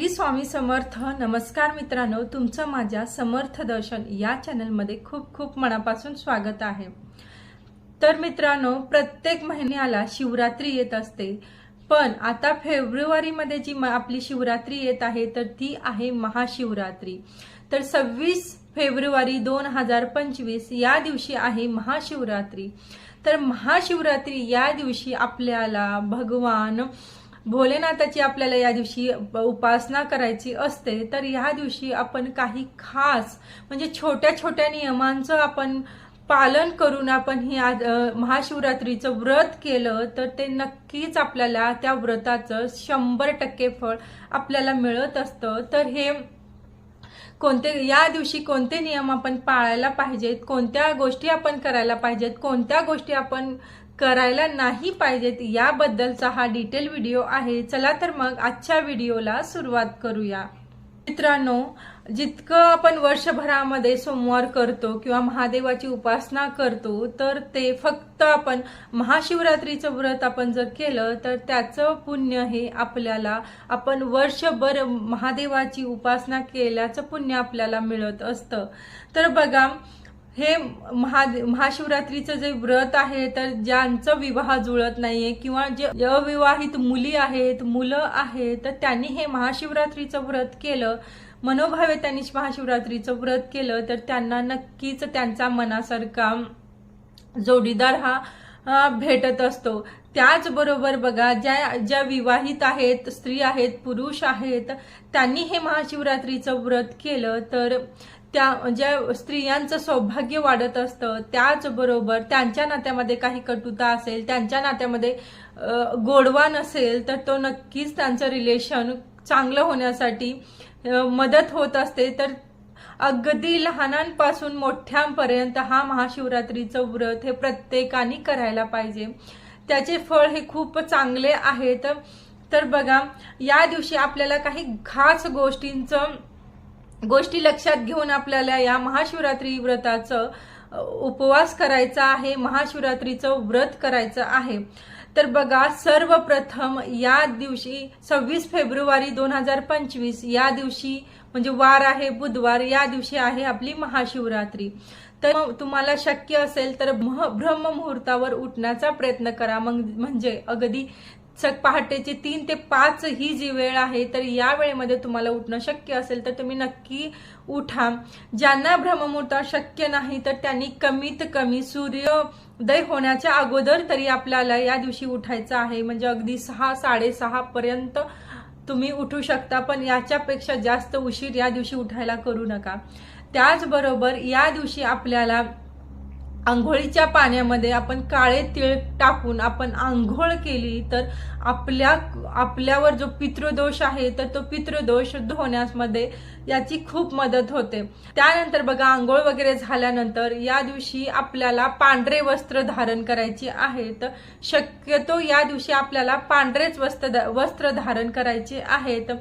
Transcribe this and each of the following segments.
श्री स्वामी समर्थ नमस्कार मित्रांनो. तुमचं माझ्या समर्थ दर्शन या चॅनलमध्ये खूप खूप मनापासून स्वागत आहे. तर मित्रांनो प्रत्येक महिन्याला शिवरात्री येत असते. पण आता फेब्रुवारीमध्ये जी म- आपली शिवरात्री येत आहे तर ती आहे महाशिवरात्री. तर सव्वीस फेब्रुवारी दोन हजार पंचवीस या दिवशी आहे महाशिवरात्री. तर महाशिवरात्री या दिवशी आपल्याला भगवान भोलेनाथाची आपल्याला या दिवशी उपासना करायची असते तर या दिवशी आपण काही खास म्हणजे छोट्या छोट्या नियमांचं आपण पालन करून आपण ही आज महाशिवरात्रीचं व्रत केलं तर ते नक्कीच आपल्याला त्या व्रताचं शंभर टक्के फळ आपल्याला मिळत असतं. तर हे कोणते या दिवशी कोणते नियम आपण पाळायला पाहिजेत कोणत्या गोष्टी आपण करायला पाहिजेत कोणत्या गोष्टी आपण करायला नाही पाहिजेत याबद्दलचा हा डिटेल व्हिडिओ आहे. चला तर मग आजच्या व्हिडिओला सुरुवात करूया. मित्रांनो जितकं आपण वर्षभरामध्ये सोमवार करतो किंवा महादेवाची उपासना करतो तर ते फक्त आपण महाशिवरात्रीचं व्रत आपण जर केलं तर त्याचं पुण्य हे आपल्याला आपण वर्षभर महादेवाची उपासना केल्याचं पुण्य आपल्याला मिळत असतं. तर बघा हे महा महाशिवरात्रीचं जे व्रत आहे तर ज्यांचं विवाह जुळत नाहीये किंवा जे अविवाहित मुली आहेत मुलं आहेत तर त्यांनी हे महाशिवरात्रीचं व्रत केलं. मनोभावे त्यांनी महाशिवरात्रीचं व्रत केलं तर त्यांना नक्कीच त्यांचा मनासारखा जोडीदार हा भेटत असतो. त्याचबरोबर बघा ज्या ज्या विवाहित आहेत स्त्री आहेत पुरुष आहेत त्यांनी हे महाशिवरात्रीचं व्रत केलं तर त्या ज्या स्त्रियांचं सौभाग्य वाढत असतं त्याचबरोबर त्यांच्या नात्यामध्ये काही कटुता असेल त्यांच्या नात्यामध्ये गोडवा नसेल तर तो नक्कीच त्यांचं रिलेशन चांगलं होण्यासाठी मदत होत असते. तर अगदी लहानांपासून मोठ्यांपर्यंत हा महाशिवरात्रीचं व्रत हे प्रत्येकाने करायला पाहिजे. त्याचे फळ हे खूप चांगले आहेत तर बघा या दिवशी आपल्याला काही खास गोष्टींचं गोष्टी लक्षात घेऊन आपल्याला या महाशिवरात्री व्रताचं उपवास करायचा आहे महाशिवरात्रीचं व्रत करायचं आहे. तर बघा सर्वप्रथम या दिवशी सव्वीस फेब्रुवारी दोन हजार पंचवीस या दिवशी म्हणजे वार आहे बुधवार या दिवशी आहे आपली महाशिवरात्री. तर तुम्हाला शक्य असेल तर ब्रह्म मुहूर्तावर उठण्याचा प्रयत्न करा. मग म्हणजे अगदी पहाटेची तीन ते पाच ही जी वेळ आहे तर या वेळेमध्ये तुम्हाला उठणं शक्य असेल तर तुम्ही नक्की उठा. ज्यांना ब्रह्ममुहूर्त शक्य नाही तर त्यांनी कमीत कमी सूर्योदय होण्याच्या अगोदर तरी आपल्याला या दिवशी उठायचं आहे. म्हणजे अगदी सहा साडेसहा पर्यंत तुम्ही उठू शकता पण याच्यापेक्षा जास्त उशीर या दिवशी उठायला करू नका. त्याचबरोबर या दिवशी आपल्याला आंघोळीच्या पाण्यामध्ये आपण काळे तीळ टाकून आपण आंघोळ केली तर आपल्या आपल्यावर जो पितृदोष आहे तर तो पितृदोष धुण्यामध्ये याची खूप मदत होते. त्यानंतर बघा आंघोळ वगैरे झाल्यानंतर या दिवशी आपल्याला पांढरे वस्त्र धारण करायची आहेत शक्यतो या दिवशी आपल्याला पांढरेच वस्त्र वस्त्र धारण करायचे आहेत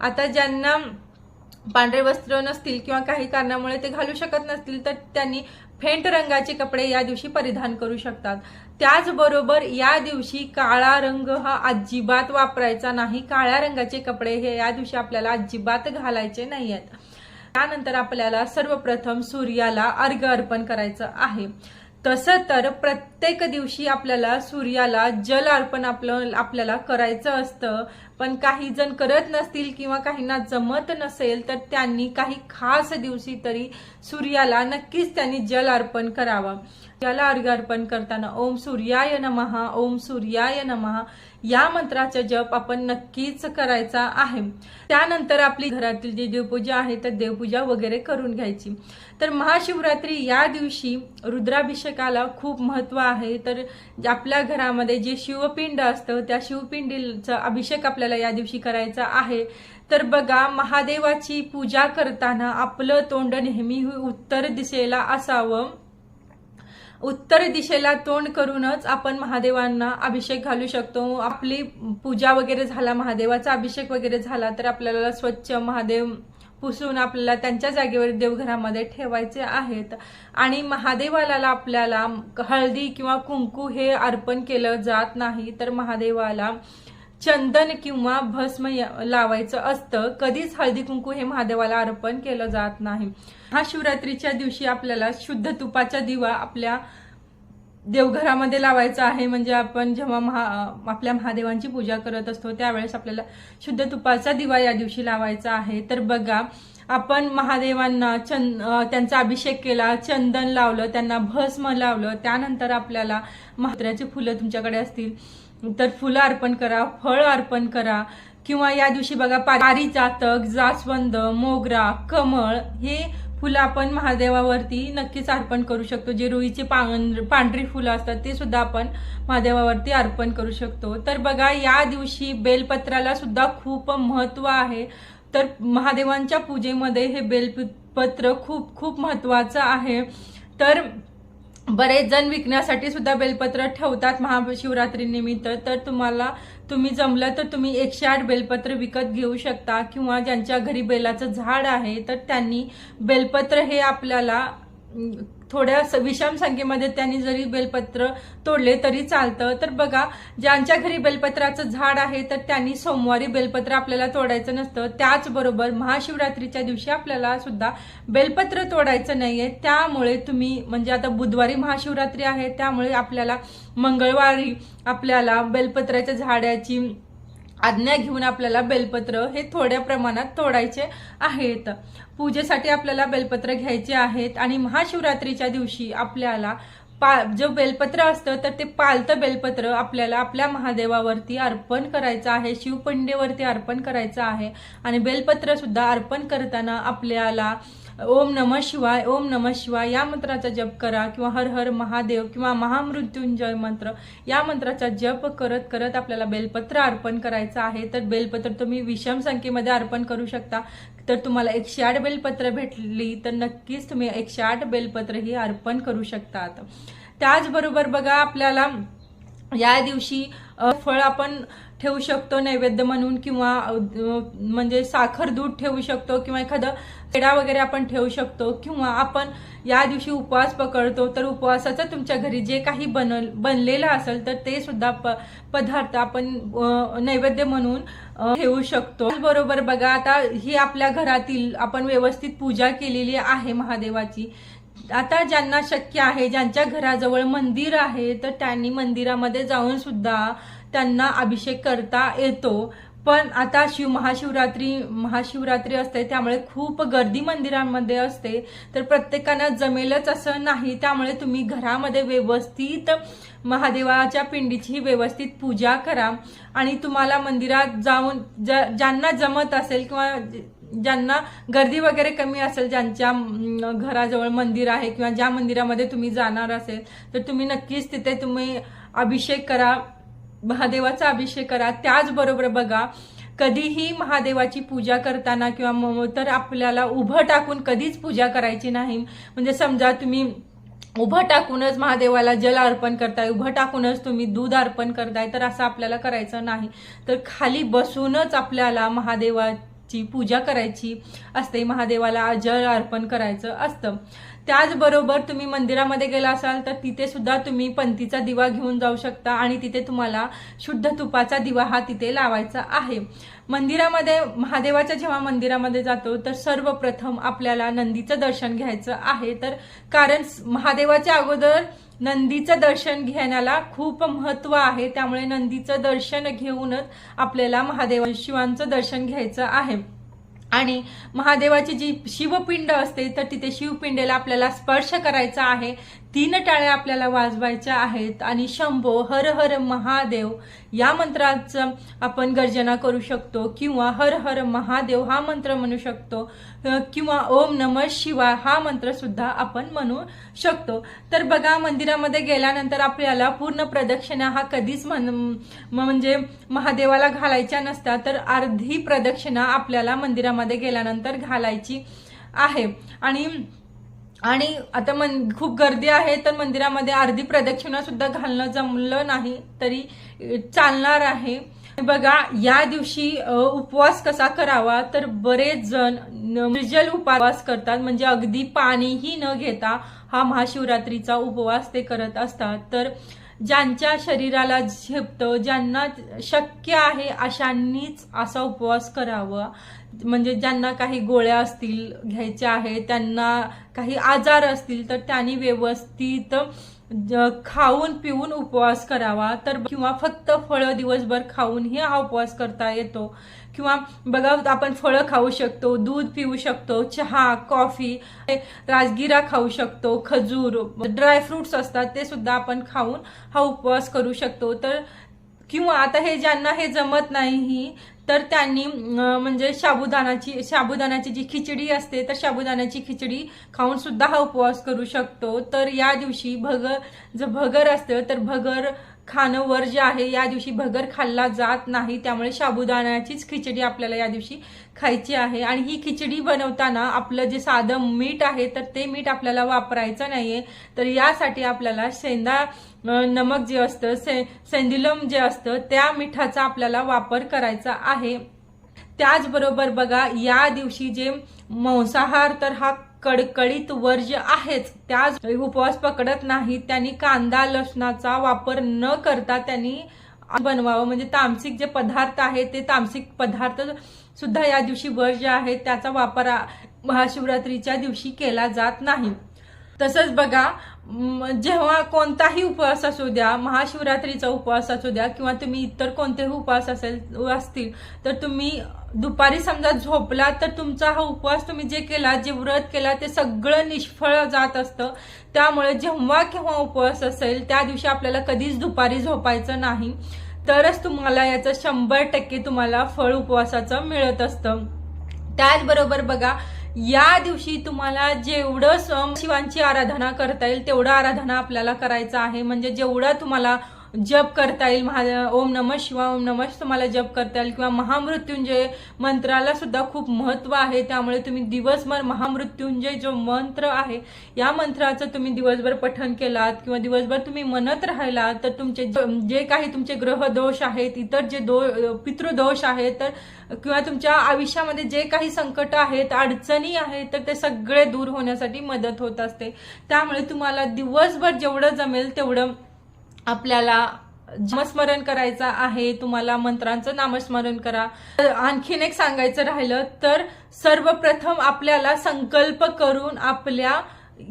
आता ज्यांना पांढरे वस्त्र नसतील किंवा काही कारणामुळे ते घालू शकत नसतील तर त्यांनी फेंट रंगाचे कपडे या दिवशी परिधान करू शकतात. त्याचबरोबर या दिवशी काळा रंग हा अजिबात वापरायचा नाही. काळ्या रंगाचे कपडे हे या दिवशी आपल्याला अजिबात घालायचे नाही आहेत त्यानंतर आपल्याला सर्वप्रथम सूर्याला अर्घ अर्पण करायचं आहे. तसं तर प्रत्येक दिवशी आपल्याला सूर्याला जल अर्पण आपलं आपल्याला करायचं असतं. पण काही जण करत नसतील किंवा काहींना जमत नसेल तर त्यांनी काही खास दिवशी तरी सूर्याला नक्कीच त्यांनी जल अर्पण करावं. त्याला अर्घ अर्पण करताना ओम सूर्याय नमहा ओम सूर्याय नमहा या मंत्राचा जप आपण नक्कीच करायचा आहे. त्यानंतर आपली घरातील जी देवपूजा आहे तर देवपूजा वगैरे करून घ्यायची. तर महाशिवरात्री या दिवशी रुद्राभिषेकाला खूप महत्त्व आहे. तर आपल्या घरामध्ये जे शिवपिंड असतं त्या शिवपिंडीचा अभिषेक आपल्याला या दिवशी करायचा आहे. तर बघा महादेवाची पूजा करताना आपलं तोंड नेहमी उत्तर दिशेला असावं. उत्तर दिशेला तोंड करूनच आपण महादेवांना अभिषेक घालू शकतो. आपली पूजा वगैरे झाला महादेवाचा अभिषेक वगैरे झाला तर आपल्याला स्वच्छ महादेव पुसून आपल्याला त्यांच्या जागेवर देवघरामध्ये ठेवायचे आहेत. आणि महादेवाला आपल्याला हळदी किंवा कुंकू हे अर्पण केलं जात नाही तर महादेवाला चंदन किंवा भस्म लावायचं असतं. कधीच हळदी कुंकू हे महादेवाला अर्पण केलं जात नाही. हा शिवरात्रीच्या दिवशी आपल्याला शुद्ध तुपाचा दिवा आपल्या देवघरामध्ये लावायचा आहे. म्हणजे आपण जेव्हा महा आपल्या महादेवांची पूजा करत असतो त्यावेळेस आपल्याला शुद्ध तुपाचा दिवा या दिवशी लावायचा आहे. तर बघा आपण महादेवांना चंद त्यांचा अभिषेक केला चंदन लावलं त्यांना भस्म लावलं त्यानंतर आपल्याला महात्र्याची फुलं तुमच्याकडे असतील. तर फुलं अर्पण करा फळ अर्पण करा. किंवा या दिवशी बघा पारिजातक जास्वंद मोगरा कमळ हे फुलं आपण महादेवावरती नक्कीच अर्पण करू शकतो. जे रुईचे पां- पांढरी फुलं असतात ते सुद्धा आपण महादेवावरती अर्पण करू शकतो. तर बघा या दिवशी बेलपत्राला सुद्धा खूप महत्त्व आहे. तर महादेवांच्या पूजेमध्ये हे बेलपत्र खूप खूप महत्वाचं आहे. तर बरेच जण विकण्यासाठी सुद्धा बेलपत्र ठेवतात महाशिवरात्रीनिमित्त. तर तुम्हाला तुम्ही जमलं तर तुम्ही एकशे आठ बेलपत्र विकत घेऊ शकता किंवा ज्यांच्या घरी बेलाचं झाड आहे तर त्यांनी बेलपत्र हे आपल्याला थोड्या विषम संख्येमध्ये त्यांनी जरी बेलपत्र तोडले तरी चालतं. तर बघा ज्यांच्या घरी बेलपत्राचं झाड आहे तर त्यांनी सोमवारी बेलपत्र आपल्याला तोडायचं नसतं. त्याचबरोबर महाशिवरात्रीच्या दिवशी आपल्याला सुद्धा बेलपत्र तोडायचं नाहीये. त्यामुळे तुम्ही म्हणजे आता बुधवारी महाशिवरात्री आहे त्यामुळे आपल्याला मंगळवारी आपल्याला बेलपत्राच्या झाडाची आज्ञा घेऊन आपल्याला बेलपत्र हे थोड्या प्रमाणात तोडायचे आहेत. पूजेसाठी आपल्याला बेलपत्र घ्यायचे आहेत आणि महाशिवरात्रीच्या दिवशी आपल्याला पा जो बेलपत्र असतं तर ते पालतं बेलपत्र आपल्याला आपल्या महादेवावरती अर्पण करायचं आहे शिवपंडेवरती अर्पण करायचं आहे. आणि बेलपत्र सुद्धा अर्पण करताना आपल्याला ओम नम शिवाय ओम नम शिवाय या मंत्राचा जप करा किंवा हर हर महादेव किंवा महामृत्युंजय मंत्र या मंत्राचा जप करत करत आपल्याला बेलपत्र अर्पण करायचं आहे. तर बेलपत्र तुम्ही विषम संख्येमध्ये अर्पण करू शकता. तर तुम्हाला एकशे आठ बेलपत्र भेटली तर नक्कीच तुम्ही एकशे आठ बेलपत्र ही अर्पण करू शकतात. त्याचबरोबर बघा आपल्याला या दिवशी फळ आपण ठेवू शकतो नैवेद्य म्हणून किंवा म्हणजे साखर दूध ठेवू शकतो किंवा एखादं पेढा वगैरे आपण ठेवू शकतो किंवा आपण या दिवशी उपवास पकडतो तर उपवासाचं तुमच्या घरी जे काही बनल बनलेलं असेल तर ते सुद्धा प पदार्थ आपण नैवेद्य म्हणून ठेवू शकतो. बरोबर बघा आता ही आपल्या घरातील आपण व्यवस्थित पूजा केलेली आहे महादेवाची. आता ज्यांना शक्य आहे ज्यांच्या घराजवळ मंदिर आहे तर त्यांनी मंदिरामध्ये जाऊन सुद्धा त्यांना अभिषेक करता येतो. पण आता शिव महाशिवरात्री महाशिवरात्री असते त्यामुळे खूप गर्दी मंदिरांमध्ये असते. तर प्रत्येकांना जमेलच असं नाही. त्यामुळे तुम्ही घरामध्ये व्यवस्थित महादेवाच्या पिंडीची व्यवस्थित पूजा करा. आणि तुम्हाला मंदिरात जाऊन ज- ज्यांना जमत असेल किंवा ज्यांना गर्दी वगैरे कमी असेल ज्यांच्या घराजवळ मंदिर आहे किंवा ज्या मंदिरामध्ये तुम्ही जाणार असेल तर तुम्ही नक्कीच तिथे तुम्ही अभिषेक करा. महादेवाचा अभिषेक करा. त्याचबरोबर बघा कधीही महादेवाची पूजा करताना किंवा तर आपल्याला उभं टाकून कधीच पूजा करायची नाही. म्हणजे समजा तुम्ही उभं टाकूनच महादेवाला जल अर्पण करताय उभं टाकूनच तुम्ही दूध अर्पण करताय तर असं आपल्याला करायचं नाही. तर खाली बसूनच आपल्याला महादेवाची पूजा करायची असते. महादेवाला जल अर्पण करायचं असतं. त्याचबरोबर तुम्ही मंदिरामध्ये गेला असाल तर तिथे सुद्धा तुम्ही पंथीचा दिवा घेऊन जाऊ शकता आणि तिथे तुम्हाला शुद्ध तुपाचा दिवा हा तिथे लावायचा आहे. मंदिरामध्ये महादेवाच्या जेव्हा मंदिरामध्ये जातो तर सर्वप्रथम आपल्याला नंदीचं दर्शन घ्यायचं आहे. तर कारण महादेवाच्या अगोदर नंदीचं दर्शन घेण्याला खूप महत्त्व आहे. त्यामुळे नंदीचं दर्शन घेऊनच आपल्याला महादेव शिवांचं दर्शन घ्यायचं आहे. आणि महादेवाची जी शिवपिंड असते तर तिथे शिवपिंडेला आपल्याला स्पर्श करायचा आहे. तीन टाळ्या आपल्याला वाजवायच्या आहेत आणि शंभो हर हर महादेव या मंत्राचं आपण गर्जना करू शकतो. किंवा हर हर महादेव हा मंत्र म्हणू शकतो. किंवा ओम नम शिवाय हा मंत्र सुद्धा आपण म्हणू शकतो. तर बघा मंदिरामध्ये गेल्यानंतर आपल्याला पूर्ण प्रदक्षिणा हा कधीच म्हणजे महादेवाला घालायच्या नसतात. तर अर्धी प्रदक्षिणा आपल्याला मंदिरामध्ये गेल्यानंतर घालायची आहे. आणि आणि आता मन खूप गर्दी आहे तर मंदिरामध्ये अर्धी प्रदक्षिणा सुद्धा घालणं जमलं नाही तरी चालणार आहे. बघा या दिवशी उपवास कसा करावा तर बरेच जण निर्जल उपवास करतात. म्हणजे अगदी पाणीही न घेता हा महाशिवरात्रीचा उपवास ते करत असतात. तर ज्यांच्या शरीराला झेपतं ज्यांना शक्य आहे अशांनीच असा उपवास करावा. म्हणजे ज्यांना काही गोळ्या असतील घ्यायच्या आहेत त्यांना काही आजार असतील तर त्यांनी व्यवस्थित खाऊन पिऊन उपवास करावा. तर किंवा फक्त फळं दिवसभर खाऊनही हा उपवास करता येतो. किंवा बघा आपण फळं खाऊ शकतो दूध पिऊ शकतो चहा कॉफी राजगिरा खाऊ शकतो खजूर ड्रायफ्रुट्स असतात ते सुद्धा आपण खाऊन हा उपवास करू शकतो. तर किंवा आता हे ज्यांना हे जमत नाही तर त्यांनी म्हणजे साबुदानाची साबुदाण्याची जी खिचडी असते तर साबुदाण्याची खिचडी खाऊन सुद्धा हा उपवास करू शकतो. तर या दिवशी भगर जर भगर असतं तर भगर खाणं जे आहे या दिवशी भगर खाल्ला जात नाही. त्यामुळे साबुदाण्याचीच खिचडी आपल्याला या दिवशी खायची आहे. आणि ही खिचडी बनवताना आपलं जे साधं मीठ आहे तर ते मीठ आपल्याला वापरायचं नाहीये. तर यासाठी आपल्याला शेंदा नमक जे असतं से सेंदिलम जे असतं त्या मिठाचा आपल्याला वापर करायचा आहे. त्याचबरोबर बघा या दिवशी जे मांसाहार तर हा कडकडीत वर्ज्य आहेच त्याच उपवास पकडत नाही त्यांनी कांदा लसणाचा वापर न करता त्यांनी बनवावं. म्हणजे तामसिक जे पदार्थ आहेत ते तामसिक पदार्थ सुद्धा या दिवशी वर्ज्य आहेत त्याचा वापर महाशिवरात्रीच्या दिवशी केला जात नाही. तसंच बघा जेव्हा कोणताही उपवास असू द्या महाशिवरात्रीचा उपवास असू द्या किंवा तुम्ही इतर कोणतेही उपवास असेल असतील तर तुम्ही दुपारी समजा झोपला तर तुमचा हा उपवास तुम्ही जे केला जे व्रत केला ते सगळं निष्फळ जात असतं. त्यामुळे जेव्हा केव्हा उपवास असेल त्या दिवशी आपल्याला कधीच दुपारी झोपायचं नाही. तरच तुम्हाला याचं शंभर टक्के तुम्हाला फळ उपवासाचं मिळत असतं. त्याचबरोबर बघा या दिवशी तुम्हाला जेवढं शिवांची आराधना करता येईल तेवढं आराधना आपल्याला करायचं आहे. म्हणजे जेवढं तुम्हाला जप करता येईल. महा ओम नम शिवा ओम नम तुम्हाला जप करता येईल. किंवा महामृत्युंजय मंत्राला सुद्धा खूप महत्त्व आहे. त्यामुळे तुम्ही दिवसभर महामृत्युंजय जो मंत्र आहे या मंत्राचं तुम्ही दिवसभर पठन केलात किंवा दिवसभर तुम्ही म्हणत राहिलात तर तुमचे ज- जे काही तुमचे ग्रह दोष आहेत इतर जे दो पितृदोष आहेत तर किंवा तुमच्या आयुष्यामध्ये जे काही संकट आहेत अडचणी आहेत तर ते सगळे दूर होण्यासाठी मदत होत असते. त्यामुळे तुम्हाला दिवसभर जेवढं जमेल तेवढं आपल्याला नामस्मरण करायचं आहे तुम्हाला मंत्रांचं नामस्मरण करा. आणखीन एक सांगायचं राहिलं तर सर्वप्रथम आपल्याला संकल्प करून आपल्या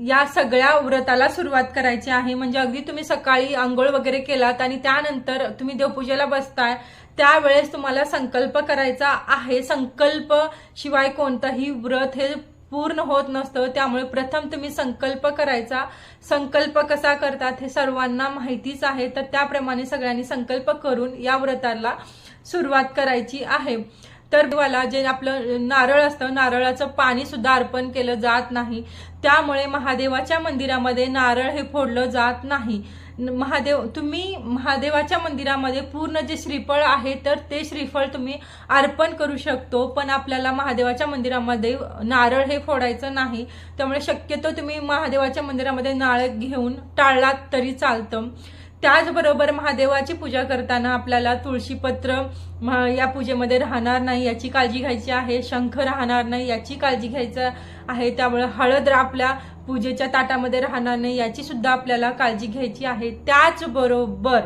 या सगळ्या व्रताला सुरुवात करायची आहे. म्हणजे अगदी तुम्ही सकाळी आंघोळ वगैरे केलात आणि त्यानंतर तुम्ही देवपूजेला बसताय त्यावेळेस तुम्हाला संकल्प करायचा आहे. संकल्प शिवाय कोणतंही व्रत हे पूर्ण होत नसतं. त्यामुळे प्रथम तुम्ही संकल्प करायचा. संकल्प कसा करतात हे सर्वांना माहितीच आहे. तर त्याप्रमाणे सगळ्यांनी संकल्प करून या व्रताला सुरुवात करायची आहे. तर देवाला जे आपलं नारळ असतं नारळाचं पाणी सुद्धा अर्पण केलं जात नाही. त्यामुळे महादेवाच्या मंदिरामध्ये नारळ हे फोडलं जात नाही. महादेव तुम्ही महादेवाच्या मंदिरामध्ये पूर्ण जे श्रीफळ आहे तर ते श्रीफळ तुम्ही अर्पण करू शकतो. पण आपल्याला महादेवाच्या मंदिरामध्ये नारळ हे फोडायचं नाही. त्यामुळे शक्यतो तुम्ही महादेवाच्या मंदिरामध्ये नारळ घेऊन टाळलात तरी चालतं. त्याचबरोबर महादेवाची पूजा करताना आपल्याला तुळशीपत्र या पूजेमध्ये राहणार नाही याची काळजी घ्यायची आहे. शंख राहणार नाही याची काळजी घ्यायचं आहे. त्यामुळे हळद आपल्या पूजेच्या ताटामध्ये राहणार नाही याची सुद्धा आपल्याला काळजी घ्यायची आहे. त्याचबरोबर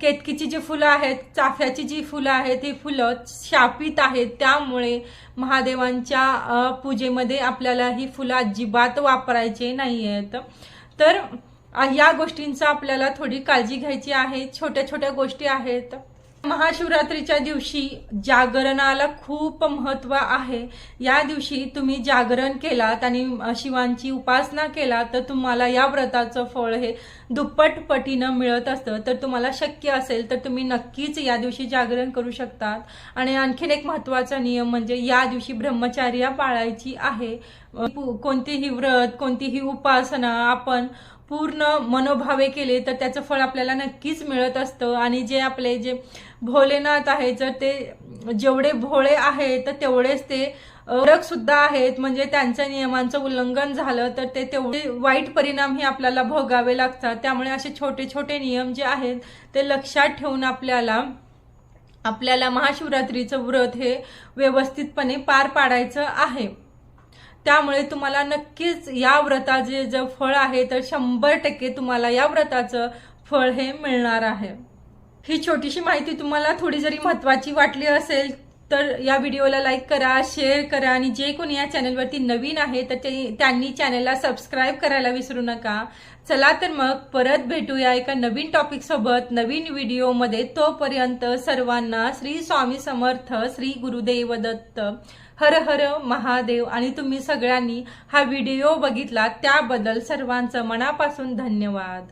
केतकीची जी फुलं आहेत चाफ्याची जी फुलं आहेत ही फुलं शापित आहेत. त्यामुळे महादेवांच्या पूजेमध्ये आपल्याला ही फुलं अजिबात वापरायचे नाही आहेत तर या गोष्टींचा आपल्याला थोडी काळजी घ्यायची आहे. छोट्या छोट्या गोष्टी आहेत. महाशिवरात्रीच्या दिवशी जागरणाला खूप महत्त्व आहे. या दिवशी तुम्ही जागरण केलात आणि शिवांची उपासना केला तर तुम्हाला या व्रताचं फळ हे दुप्पट पटीनं मिळत असतं. तर तुम्हाला शक्य असेल तर तुम्ही नक्कीच या दिवशी जागरण करू शकतात. आणि आणखीन एक महत्त्वाचा नियम म्हणजे या दिवशी ब्रह्मचार्या पाळायची आहे. कोणतीही व्रत कोणतीही उपासना आपण पूर्ण मनोभावे केले तर त्याचं फळ आपल्याला नक्कीच मिळत असतं. आणि जे आपले जे भोलेनाथ आहे जर ते जेवढे भोळे आहेत तर तेवढेच ते रक सुद्धा आहेत. म्हणजे त्यांच्या नियमांचं उल्लंघन झालं तर ते तेवढे वाईट परिणामही आपल्याला भोगावे लागतात. त्यामुळे असे छोटे छोटे नियम जे आहेत ते लक्षात ठेवून आपल्याला आपल्याला महाशिवरात्रीचं व्रत हे व्यवस्थितपणे पार पाडायचं आहे. त्यामुळे तुम्हाला नक्कीच या व्रताचे जे फळ आहे तर शंभर टक्के तुम्हाला या व्रताचं फळ हे मिळणार आहे. ही छोटीशी माहिती तुम्हाला थोडी जरी महत्वाची वाटली असेल तर या व्हिडिओला लाईक करा शेअर करा आणि जे कोणी या चॅनलवरती नवीन आहे तर ते त्यांनी चॅनलला सबस्क्राईब करायला विसरू नका. चला तर मग परत भेटूया एका नवीन टॉपिकसोबत नवीन व्हिडिओमध्ये. तोपर्यंत सर्वांना श्री स्वामी समर्थ श्री गुरुदेव दत्त हर हर महादेव आणि तुम्ही सगळ्यांनी हा व्हिडिओ बघितला त्याबद्दल सर्वांचं मनापासून धन्यवाद.